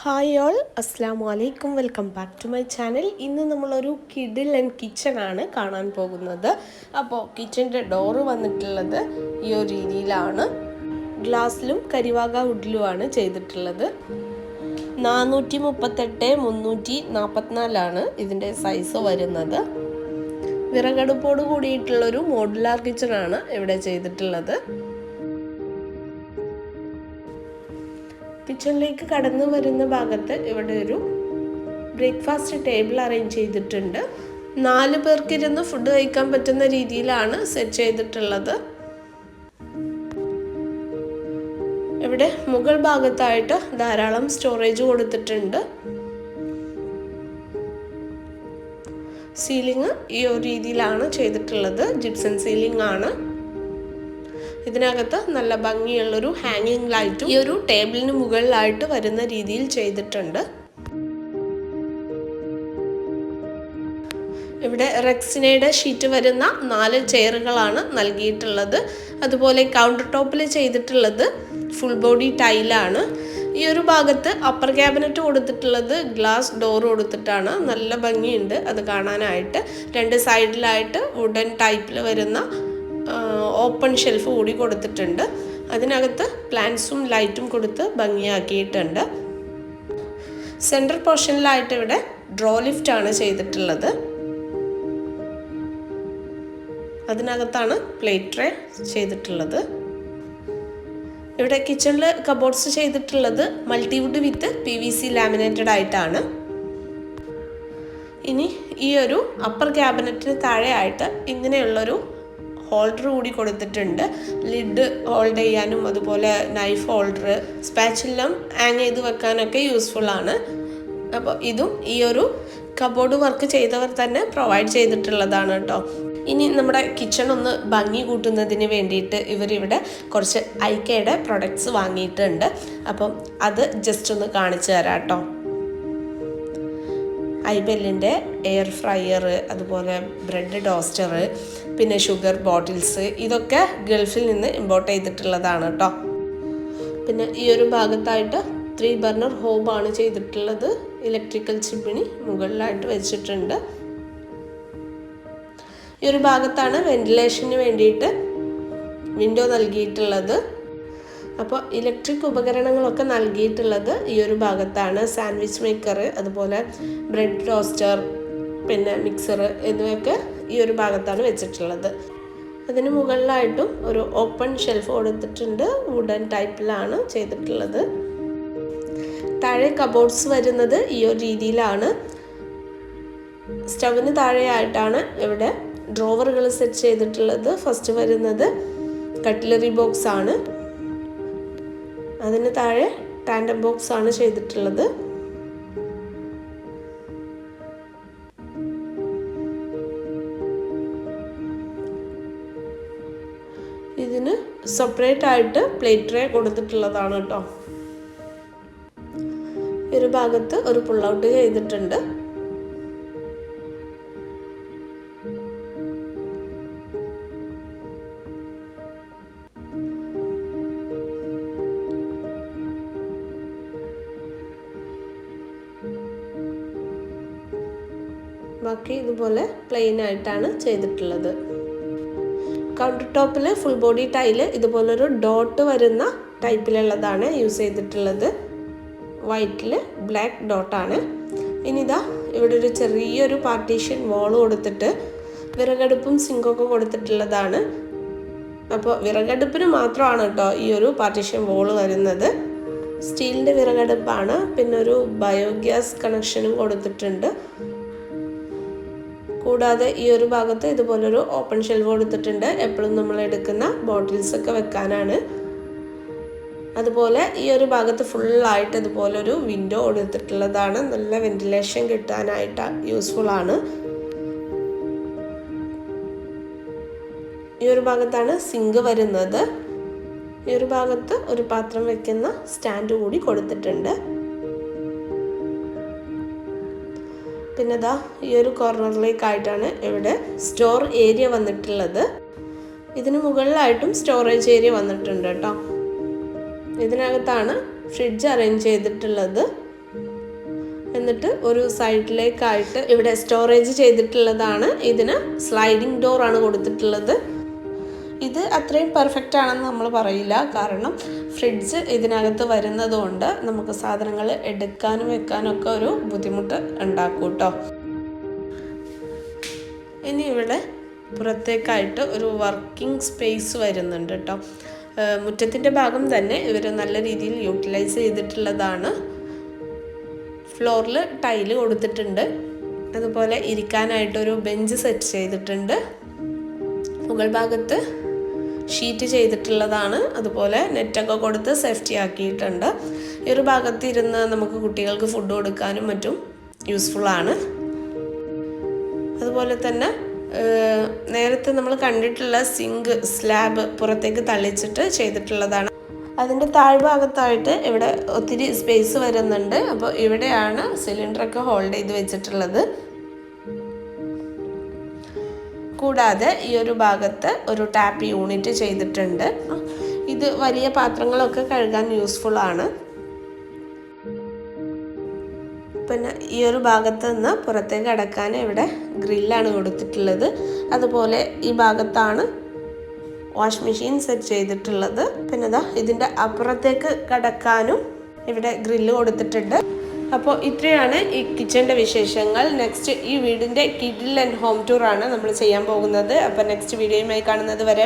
Hi all അസ്സാം വലൈക്കും welcome back to my channel ഇന്ന് നമ്മളൊരു കിഡിൽ ആൻഡ് കിച്ചൺ ആണ് കാണാൻ പോകുന്നത്. അപ്പോൾ കിച്ചന്റെ ഡോറ് വന്നിട്ടുള്ളത് ഈ ഒരു രീതിയിലാണ്. ഗ്ലാസ്സിലും കരിവാക വുഡിലുമാണ് ചെയ്തിട്ടുള്ളത്. നാനൂറ്റി മുപ്പത്തെട്ട് മുന്നൂറ്റി നാൽപ്പത്തിനാലാണ് ഇതിന്റെ സൈസ് വരുന്നത്. വിറകടുപ്പോട് കൂടിയിട്ടുള്ളൊരു മോഡുലാർ കിച്ചണാണ് ഇവിടെ ചെയ്തിട്ടുള്ളത്. കിച്ചണിലേക്ക് കടന്നു വരുന്ന ഭാഗത്ത് ഇവിടെ ഒരു ബ്രേക്ക്ഫാസ്റ്റ് ടേബിൾ അറേഞ്ച് ചെയ്തിട്ടുണ്ട്. നാല് പേർക്കിരുന്ന് ഫുഡ് കഴിക്കാൻ പറ്റുന്ന രീതിയിലാണ് സെറ്റ് ചെയ്തിട്ടുള്ളത്. ഇവിടെ മുകൾ ഭാഗത്തായിട്ട് ധാരാളം സ്റ്റോറേജ് കൊടുത്തിട്ടുണ്ട്. സീലിംഗ് ഈ ഒരു രീതിയിലാണ് ചെയ്തിട്ടുള്ളത്. ജിപ്സൺ സീലിംഗ് ആണ്. ഇതിനകത്ത് നല്ല ഭംഗിയുള്ളൊരു ഹാങ്ങിങ് ലൈറ്റും ഈ ഒരു ടേബിളിന് മുകളിലായിട്ട് വരുന്ന രീതിയിൽ ചെയ്തിട്ടുണ്ട്. ഇവിടെ റെക്സിനയുടെ ഷീറ്റ് വരുന്ന നാല് ചെയറുകളാണ് നൽകിയിട്ടുള്ളത്. അതുപോലെ കൗണ്ടർ ടോപ്പിൽ ചെയ്തിട്ടുള്ളത് ഫുൾ ബോഡി ടൈലാണ് ഈ ഒരു ഭാഗത്ത് അപ്പർ ക്യാബിനറ്റ് കൊടുത്തിട്ടുള്ളത് ഗ്ലാസ് ഡോർ കൊടുത്തിട്ടാണ്. നല്ല ഭംഗിയുണ്ട് അത് കാണാനായിട്ട്. രണ്ട് സൈഡിലായിട്ട് വുഡൻ ടൈപ്പിൽ വരുന്ന ഓപ്പൺ ഷെൽഫ് കൂടി കൊടുത്തിട്ടുണ്ട്. അതിനകത്ത് പ്ലാന്റ്സും ലൈറ്റും കൊടുത്ത് ഭംഗിയാക്കിയിട്ടുണ്ട്. സെൻട്രൽ പോർഷനിലായിട്ട് ഇവിടെ ഡ്രോ ലിഫ്റ്റ് ആണ് ചെയ്തിട്ടുള്ളത്. അതിനകത്താണ് പ്ലേറ്റ് ട്രേ ചെയ്തിട്ടുള്ളത്. ഇവിടെ കിച്ചണിൽ കബോർഡ്സ് ചെയ്തിട്ടുള്ളത് multiwood with P V C laminated ആയിട്ടാണ്. ഇനി ഈ ഒരു അപ്പർ ക്യാബിനറ്റിന് താഴെയായിട്ട് ഇങ്ങനെയുള്ളൊരു ഹോൾഡർ കൂടി കൊടുത്തിട്ടുണ്ട്. ലിഡ് ഹോൾഡ് ചെയ്യാനും അതുപോലെ നൈഫ് ഹോൾഡർ സ്പാച്ചെല്ലാം ഹാങ് ചെയ്ത് വെക്കാനൊക്കെ യൂസ്ഫുൾ ആണ്. അപ്പോൾ ഇതും ഈ ഒരു കബോർഡ് വർക്ക് ചെയ്തവർ തന്നെ പ്രൊവൈഡ് ചെയ്തിട്ടുള്ളതാണ് കേട്ടോ ഇനി നമ്മുടെ കിച്ചൺ ഒന്ന് ഭംഗി കൂട്ടുന്നതിന് വേണ്ടിയിട്ട് ഇവരിവിടെ കുറച്ച് ഐക്കയുടെ പ്രൊഡക്ട്സ് വാങ്ങിയിട്ടുണ്ട്. അപ്പം അത് ജസ്റ്റ് ഒന്ന് കാണിച്ചു തരാം കേട്ടോ ഐബെല്ലിന്റെ എയർ ഫ്രയർ അതുപോലെ ബ്രെഡ് ടോസ്റ്റർ പിന്നെ ഷുഗർ ബോട്ടിൽസ് ഇതൊക്കെ ഗൾഫിൽ നിന്ന് ഇമ്പോർട്ട് ചെയ്തിട്ടുള്ളതാണ് കേട്ടോ. പിന്നെ ഈ ഒരു ഭാഗത്തായിട്ട് ത്രീ ബർണർ ഹോബാണ് ചെയ്തിട്ടുള്ളത്. ഇലക്ട്രിക്കൽ ചിമ്മിണി മുകളിലായിട്ട് വെച്ചിട്ടുണ്ട്. ഈ ഒരു ഭാഗത്താണ് വെന്റിലേഷന് വേണ്ടിയിട്ട് വിൻഡോ നൽകിയിട്ടുള്ളത്. അപ്പോൾ ഇലക്ട്രിക് ഉപകരണങ്ങളൊക്കെ നൽകിയിട്ടുള്ളത് ഈ ഒരു ഭാഗത്താണ്. സാൻഡ്വിച്ച് മേക്കർ അതുപോലെ ബ്രെഡ് ടോസ്റ്റർ പിന്നെ മിക്സർ എന്നിവയൊക്കെ ഈ ഒരു ഭാഗത്താണ് വെച്ചിട്ടുള്ളത്. അതിന് മുകളിലായിട്ടും ഒരു ഓപ്പൺ ഷെൽഫ് കൊടുത്തിട്ടുണ്ട്. വുഡൻ ടൈപ്പിലാണ് ചെയ്തിട്ടുള്ളത്. താഴെ കബോർഡ്സ് വരുന്നത് ഈ ഒരു രീതിയിലാണ്. സ്റ്റവിന് താഴെയായിട്ടാണ് ഇവിടെ ഡ്രോവറുകൾ സെറ്റ് ചെയ്തിട്ടുള്ളത്. ഫസ്റ്റ് വരുന്നത് കട്ട്ലറി ബോക്സ് ആണ്. അതിന് താഴെ ടാൻഡം ബോക്സ് ആണ് ചെയ്തിട്ടുള്ളത്. ഇതിന് സെപ്പറേറ്റ് ആയിട്ട് പ്ലേറ്റ് ട്രേ കൊടുത്തിട്ടുള്ളതാണ് കേട്ടോ. ഒരു ഭാഗത്ത് ഒരു പുള്ളൗട്ട് ചെയ്തിട്ടുണ്ട്. ബാക്കി ഇതുപോലെ പ്ലെയിൻ ആയിട്ടാണ് ചെയ്തിട്ടുള്ളത്. കൗണ്ടർ ടോപ്പിൽ ഫുൾ ബോഡി ടൈൽ ഇതുപോലൊരു ഡോട്ട് വരുന്ന ടൈപ്പിലുള്ളതാണ് യൂസ് ചെയ്തിട്ടുള്ളത്. വൈറ്റിൽ ബ്ലാക്ക് ഡോട്ടാണ് ഇനിതാ ഇവിടെ ഒരു ചെറിയൊരു പാർട്ടീഷൻ വോൾ കൊടുത്തിട്ട് വിറകടുപ്പും സിങ്കൊക്കെ കൊടുത്തിട്ടുള്ളതാണ്. അപ്പോൾ വിറകടുപ്പിന് മാത്രമാണ് കേട്ടോ ഈ ഒരു പാർട്ടീഷൻ വോൾ വരുന്നത്. സ്റ്റീലിന്റെ വിറകടുപ്പാണ്. പിന്നെ ഒരു ബയോഗ്യാസ് കണക്ഷനും കൊടുത്തിട്ടുണ്ട്. കൂടാതെ ഈ ഒരു ഭാഗത്ത് ഇതുപോലൊരു ഓപ്പൺ ഷെൽവ് കൊടുത്തിട്ടുണ്ട് എപ്പോഴും നമ്മൾ എടുക്കുന്ന ബോട്ടിൽസ് ഒക്കെ വെക്കാനാണ്. അതുപോലെ ഈ ഒരു ഭാഗത്ത് ഫുള്ളായിട്ട് ഇതുപോലൊരു വിൻഡോ കൊടുത്തിട്ടുള്ളതാണ് നല്ല വെന്റിലേഷൻ കിട്ടാനായിട്ട് യൂസ്ഫുൾ ആണ്. ഈ ഒരു ഭാഗത്താണ് സിങ്ക് വരുന്നത്. ഈ ഒരു ഭാഗത്ത് ഒരു പാത്രം വെക്കുന്ന സ്റ്റാൻഡ് കൂടി കൊടുത്തിട്ടുണ്ട്. പിന്നെ ഇതാ ഈ ഒരു കോർണറിലേക്കായിട്ടാണ് ഇവിടെ സ്റ്റോർ ഏരിയ വന്നിട്ടുള്ളത്. ഇതിന് മുകളിലായിട്ടും സ്റ്റോറേജ് ഏരിയ വന്നിട്ടുണ്ട് കേട്ടോ. ഇതിനകത്താണ് ഫ്രിഡ്ജ് അറേഞ്ച് ചെയ്തിട്ടുള്ളത്. എന്നിട്ട് ഒരു സൈഡിലേക്കായിട്ട് ഇവിടെ സ്റ്റോറേജ് ചെയ്തിട്ടുള്ളതാണ്. ഇതിന് സ്ലൈഡിംഗ് ഡോറാണ് കൊടുത്തിട്ടുള്ളത്. ഇത് അത്രയും പെർഫെക്റ്റ് ആണെന്ന് നമ്മൾ പറയില്ല. കാരണം ഫ്രിഡ്ജ് ഇതിനകത്ത് വരുന്നതുകൊണ്ട് നമുക്ക് സാധനങ്ങൾ എടുക്കാനും വെക്കാനും ഒക്കെ ഒരു ബുദ്ധിമുട്ട് ഉണ്ടാക്കും കേട്ടോ ഇനി ഇവിടെ പുറത്തേക്കായിട്ട് ഒരു വർക്കിംഗ് സ്പേസ് വരുന്നുണ്ട് കേട്ടോ മുറ്റത്തിന്റെ ഭാഗം തന്നെ ഇവർ നല്ല രീതിയിൽ യൂട്ടിലൈസ് ചെയ്തിട്ടുള്ളതാണ്. ഫ്ലോറിൽ ടൈൽ കൊടുത്തിട്ടുണ്ട്. അതുപോലെ ഇരിക്കാനായിട്ടൊരു ബെഞ്ച് സെറ്റ് ചെയ്തിട്ടുണ്ട്. മുകൾ ഭാഗത്ത് ഷീറ്റ് ചെയ്തിട്ടുള്ളതാണ്. അതുപോലെ നെറ്റൊക്കെ കൊടുത്ത് സേഫ്റ്റി ആക്കിയിട്ടുണ്ട്. ഈ ഒരു ഭാഗത്ത് ഇരുന്ന് നമുക്ക് കുട്ടികൾക്ക് ഫുഡ് കൊടുക്കാനും മറ്റും യൂസ്ഫുള്ളാണ് അതുപോലെ തന്നെ നേരത്തെ നമ്മൾ കണ്ടിട്ടുള്ള സിങ്ക് സ്ലാബ് പുറത്തേക്ക് തള്ളിച്ചിട്ട് ചെയ്തിട്ടുള്ളതാണ്. അതിന്റെ താഴ്ഭാഗത്തായിട്ട് ഇവിടെ ഒത്തിരി സ്പേസ് വരുന്നുണ്ട്. അപ്പോൾ ഇവിടെയാണ് സിലിണ്ടറൊക്കെ ഹോൾഡ് ചെയ്ത് വെച്ചിട്ടുള്ളത്. കൂടാതെ ഈ ഒരു ഭാഗത്ത് ഒരു ടാപ്പ് യൂണിറ്റ് ചെയ്തിട്ടുണ്ട്. ഇത് വലിയ പാത്രങ്ങളൊക്കെ കഴുകാൻ യൂസ്ഫുൾ ആണ്. പിന്നെ ഈ ഒരു ഭാഗത്ത് നിന്ന് പുറത്തേക്ക് അടക്കാൻ ഇവിടെ ഗ്രില്ലാണ് കൊടുത്തിട്ടുള്ളത്. അതുപോലെ ഈ ഭാഗത്താണ് വാഷ് മെഷീൻ സെറ്റ് ചെയ്തിട്ടുള്ളത്. പിന്നെ ഇതാ ഇതിന്റെ അപ്പുറത്തേക്ക് കടക്കാനും ഇവിടെ ഗ്രില്ല് കൊടുത്തിട്ടുണ്ട്. അപ്പോൾ ഇത്രയാണ് ഈ കിച്ചന്റെ വിശേഷങ്ങൾ. നെക്സ്റ്റ് ഈ വീടിന്റെ കിഡിൽ ആൻഡ് ഹോം ടൂറാണ് നമ്മൾ ചെയ്യാൻ പോകുന്നത്. അപ്പോൾ നെക്സ്റ്റ് വീഡിയോയുമായി കാണുന്നത് വരെ